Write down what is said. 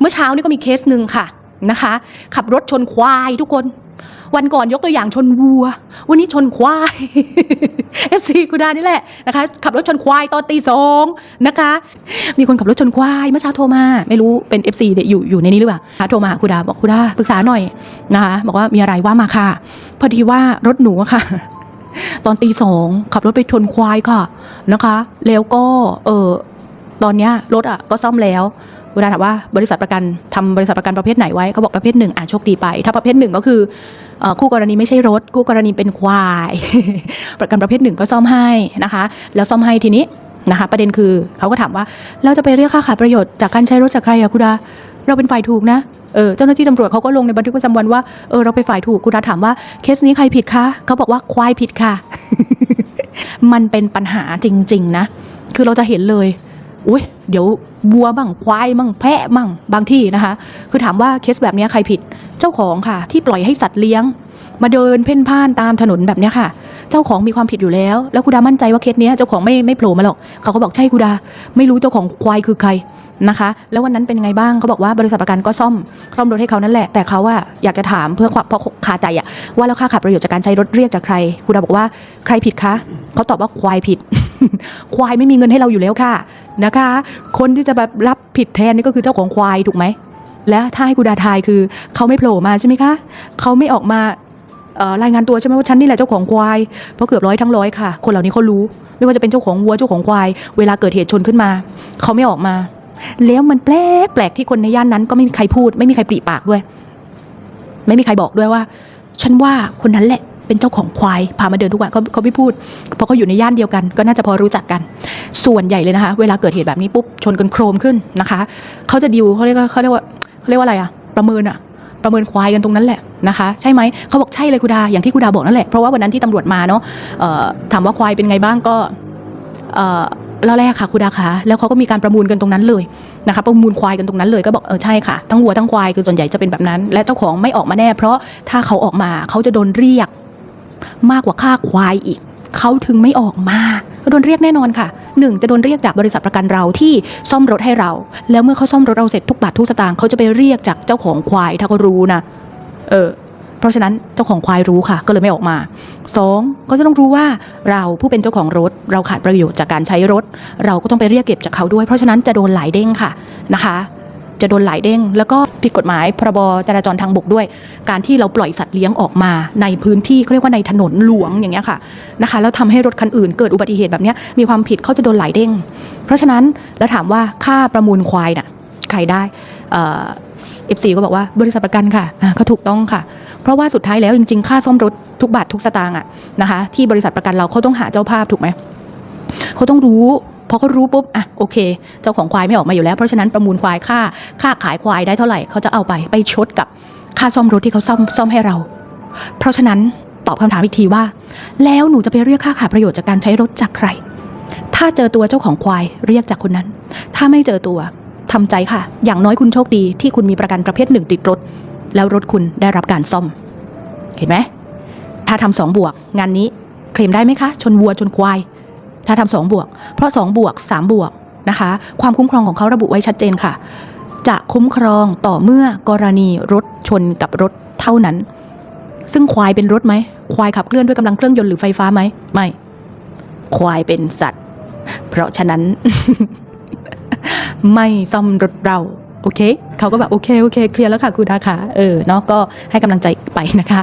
เมื่อเช้านี่ก็มีเคสหนึ่งค่ะนะคะ ขับรถชนควายทุกคนวันก่อนยกตัวอย่างชนวัว วันนี้ชนควาย FC กูดานี่แหละนะคะ ขับรถชนควายตอนตีสองนะคะ มีคนขับรถชนควายเมื่อเช้าโทรมา ไม่รู้เป็น FC เนี่ยอยู่อยู่ในนี้หรือเปล่าโทรมาครูดาบอกครูดาปรึกษาหน่อยนะคะบอกว่ามีอะไรว่ามาค่ะ พอดีว่ารถหนูอะค่ะ ตอนตีสองขับรถไปชนควายค่ะนะคะ แล้วก็เออ ตอนนี้รถอะก็ซ่อมแล้วเวลาถามว่าบริษัทประกันทำบริษัทประกันประเภทไหนไว้เขาบอกประเภทหนึ่งอะโชคดีไป ถ้าประเภทหนึ่งก็คือคู่กรณีไม่ใช่รถ คู่กรณีเป็นควาย ประกันประเภทหนึ่งก็ซ่อมให้นะคะ แล้วซ่อมให้ทีนี้นะคะ ประเด็นคือเขาก็ถามว่าเราจะไปเรียกค่าขาดประโยชน์จากการใช้รถจากใครอะคุณดาเราเป็นฝ่ายถูกนะเออเจ้าหน้าที่ตำรวจเขาก็ลงในบันทึกประจำวันว่าเออเราไปฝ่ายถูกคุณดาถามว่าเคสนี้ใครผิดคะเขาบอกว่าควายผิดค่ะ มันเป็นปัญหาจริง ๆ นะ คือเราจะเห็นเลย อุ้ยเดี๋ยววัวมั่งควายมั่งแพะมั่งบางที่นะคะ คือถามว่าเคสแบบนี้ใครผิดเจ้าของค่ะ ที่ปล่อยให้สัตว์เลี้ยง มาเดินเพ่นพ่านตามถนนแบบนี้ค่ะ เจ้าของมีความผิดอยู่แล้ว แล้วคุณดามั่นใจว่าเคสนี้เจ้าของไม่ไม่โผล่มาหรอกเขาก็บอกใช่คุณดา ไม่รู้เจ้าของควายคือใครนะคะ แล้ววันนั้นเป็นยังไงบ้างเขาบอกว่าบริษัทประกันก็ซ่อมซ่อมรถให้เขานั่นแหละแต่เขาอะอยากจะถามเพื่อความเพราะคาใจอะว่าแล้วค่าขาดประโยชน์จากการใช้รถเรียกจากใคร คุณดาบอกว่าใครผิดคะเขาตอบว่าควายผิด ควายไม่มีเงินให้เราอยู่แล้วค่ะ นะคะ คนที่จะแบบรับผิดแทนนี่ก็คือเจ้าของควายถูกไหม และถ้าให้กูดาทายคือเขาไม่โผล่มาใช่ไหมคะเขาไม่ออกมารายงานตัวใช่ไหมว่าฉันนี่แหละเจ้าของควายเพราะเกือบร้อยทั้งร้อยค่ะ คนเหล่านี้เขารู้ ไม่ว่าจะเป็นเจ้าของวัวเจ้าของควาย เวลาเกิดเหตุชนขึ้นมาเขาไม่ออกมา แล้วมันแปลกแปลกที่คนในย่านนั้น ก็ไม่มีใครพูด ไม่มีใครปริปากด้วย ไม่มีใครบอกด้วยว่า ฉันว่าคนนั้นแหละ เป็นเจ้าของควายพามาเดินทุกวันเขาเขาไม่พูดเพราะเขาอยู่ในย่านเดียวกัน ก็น่าจะพอรู้จักกัน ส่วนใหญ่เลยนะคะ เวลาเกิดเหตุแบบนี้ปุ๊บชนกันโครมขึ้นนะคะเขาจะดิวเขาเรียกเขาเรียกว่าเขาเรียกว่าอะไรอะประเมินอะประเมินควายกันตรงนั้นแหละนะคะใช่ไหมเขาบอกใช่เลยคุณดาอย่างที่คุณดาบอกนั่นแหละเพราะว่าวันนั้นที่ตำรวจมาเนาะถามว่าควายเป็นไงบ้างก็เอ่อแล้วแรกค่ะคุณดาคะแล้วเขาก็มีการประมูลกันตรงนั้นเลยนะคะประมูลควายกันตรงนั้นเลยก็บอกเออใช่ค่ะทั้งวัวทั้งควายคือส่วนใหญ่จะเป็นแบบนั้น และเจ้าของไม่ออกมาแน่ เพราะถ้าเขาออกมาเขาจะโดนเรียก มากกว่าค่าควายอีก เขาถึงไม่ออกมาโดนเรียกแน่นอนค่ะหนึ่งจะโดนเรียกจากบริษัทประกันเราที่ซ่อมรถให้เรา แล้วเมื่อเขาซ่อมรถเราเสร็จทุกบาททุกสตางค์เขาจะไปเรียกจากเจ้าของควายถ้าเขารู้นะเออเพราะฉะนั้นเจ้าของควายรู้ค่ะ ก็เลยไม่ออกมาสองก็จะต้องรู้ว่าเราผู้เป็นเจ้าของรถ เราขาดประโยชน์จากการใช้รถ เราก็ต้องไปเรียกเก็บจากเขาด้วย เพราะฉะนั้นจะโดนหลายเด้งค่ะนะคะ จะโดนหลายเด้ง แล้วก็ผิดกฎหมายพรบจราจรทางบกด้วย การที่เราปล่อยสัตว์เลี้ยงออกมาในพื้นที่เขาเรียกว่าในถนนหลวงอย่างเงี้ยค่ะนะคะแล้วทำให้รถคันอื่นเกิดอุบัติเหตุแบบเนี้ยมีความผิดเขาจะโดนหลายเด้ง เพราะฉะนั้นแล้วถามว่าค่าประมูลควายน่ะใครได้เอ่อฟซีก็บอกว่าบริษัทประกันค่ะอ่าถูกต้องค่ะ เพราะว่าสุดท้ายแล้วจริงๆ ค่าซ่อมรถทุกบาททุกสตางค์อะนะคะที่บริษัทประกันเราเขาต้องหาเจ้าภาพถูกไหมเขาต้องรู้ พอเขารู้ปุ๊บอะโอเค เจ้าของควายไม่ออกมาอยู่แล้ว เพราะฉะนั้นประมูลควายค่าค่าขายควายได้เท่าไหร่เขาจะเอาไปไปชดกับค่าซ่อมรถที่เขาซ่อมซ่อมให้เรา เพราะฉะนั้นตอบคำถามอีกทีว่า แล้วหนูจะไปเรียกค่าขาดประโยชน์จากการใช้รถจากใคร ถ้าเจอตัวเจ้าของควายเรียกจากคนนั้น ถ้าไม่เจอตัวทำใจค่ะ อย่างน้อยคุณโชคดีที่คุณมีประกันประเภทหนึ่งติดรถ แล้วรถคุณได้รับการซ่อม เห็นไหมถ้าทำสองบวก งานนี้เคลมได้ไหมคะ ชนวัวชนควาย ถ้าทำสองบวก เพราะสองบวกสามบวกนะคะ ความคุ้มครองของเขาระบุไว้ชัดเจนค่ะ จะคุ้มครองต่อเมื่อกรณีรถชนกับรถเท่านั้น ซึ่งควายเป็นรถไหม ควายขับเคลื่อนด้วยกำลังเครื่องยนต์หรือไฟฟ้าไหม ไม่ ควายเป็นสัตว์ เพราะฉะนั้น ไม่ซ่อมรถเราโอเค เขาก็แบบโอเค โอเค เคลียร์แล้วค่ะคุณดาค่ะ เออ เนาะ ก็ให้กำลังใจไปนะคะ